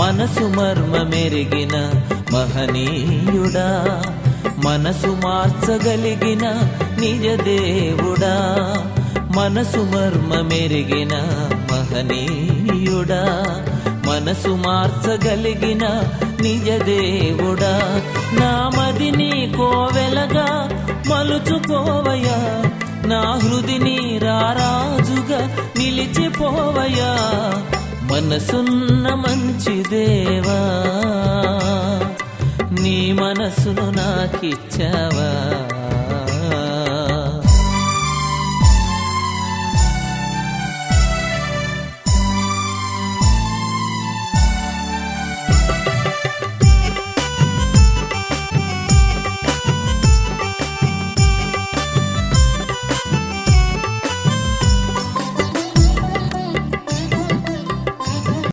మనసు మర్మ మెరిగిన మహనీయుడా మనసు మార్చగలిగిన నిజ దేవుడా మనసు మర్మ మెరిగిన మహనీయుడా మనసు మార్చగలిగిన నిజ దేవుడా. నా మదిని కోవెలగా మలుచుకోవయా నా హృదిని రారాజుగా నిలిచిపోవయా మనసున్న మంచి దేవా నీ మనసును నాకిచ్చావా?